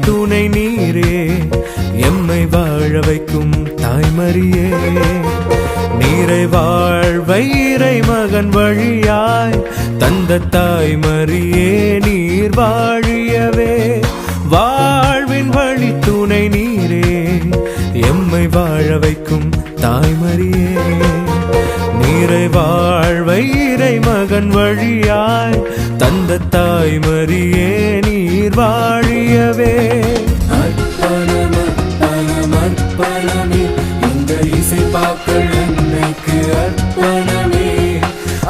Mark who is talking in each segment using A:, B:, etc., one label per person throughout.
A: துணை நீரே எம்மை வாழ வைக்கும் தாய்மரியே. நீரை வாழ்வை இறை மகன் வழியாய் தந்த தாய்மரியே நீர் வாழியவே. வாழ்வின் வழி துணை நீரே எம்மை வாழ வைக்கும் தாய்மரியே. நீரை வாழ்வை இறை மகன் வழியாய் தந்த தாய்மரியே உயிர் வாழியவே
B: அர்ப்பணம் அர்ப்பணமே இந்த இசைப்பாக்கள் அன்னைக்கு அர்ப்பணமே.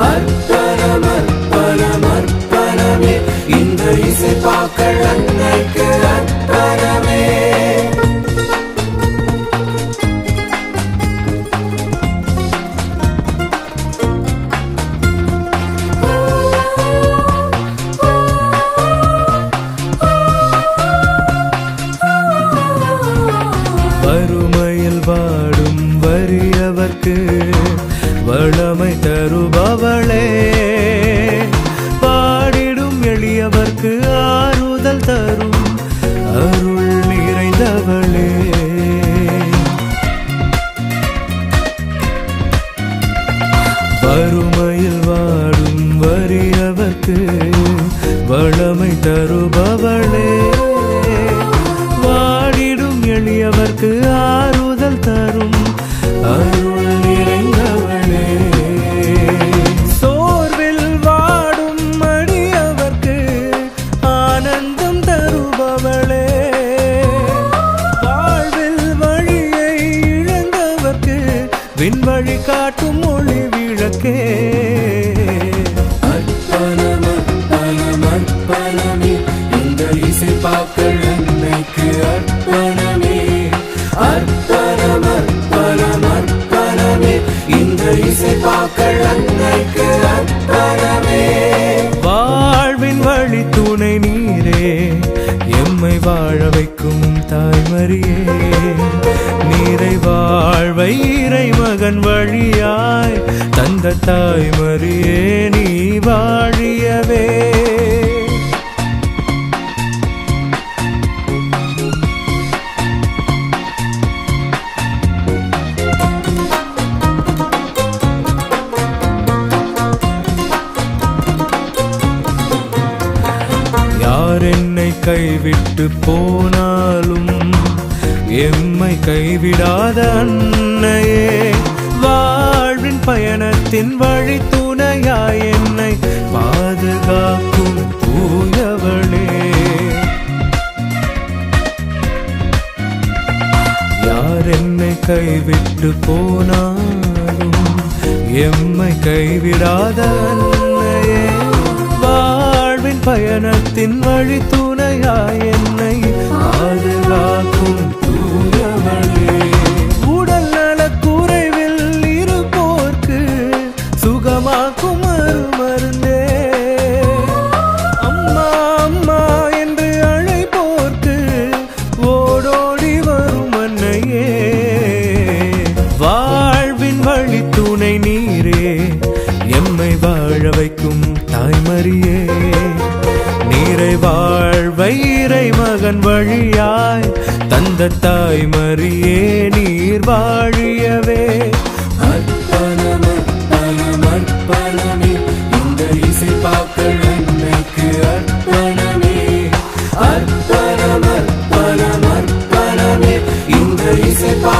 B: அர்ப்பணம் அர்ப்பணம் அர்ப்பணமே இந்த இசைப்பாக்கள் அன்னைக்கு அர்ப்பணமே.
A: வளமை தருபவளே. வாடிடும் எளியவர்க்கு ஆறுதல் தரும் அருள் நிறைந்தவளே. சோர்வில் வாடும் மடியவர்க்கு ஆனந்தம் தருபவளே. வாழ்வில் வழியை இழந்தவர்க்கு விண்வழி காட்டும் ஒளி விளக்கே. நீரை வாழ்வை இறை மகன் வழியாய் தந்த தாய்மரியே நீ வாழியவே. யார் என்னை கைவிட்டு போனாலும் எம்மை கைவிடாத அன்னையே வாழ்வின் பயணத்தின் வழி துணையாய் என்னை பாதுகாக்கும் தூயவளே. யார் என்னை கைவிட்டு போனாலும் எம்மை கைவிடாத அன்னையே வாழ்வின் பயணத்தின் வழி துணையாய் என்னை பாதுகாக்கும் வழி துணை நீரே எம்மை வாழ வைக்கும் தாய்மரியே நீரை வாழ்வை இறை மகன் வழியாய் தந்த தாய்மரியே நீர் வாழியவே Bye.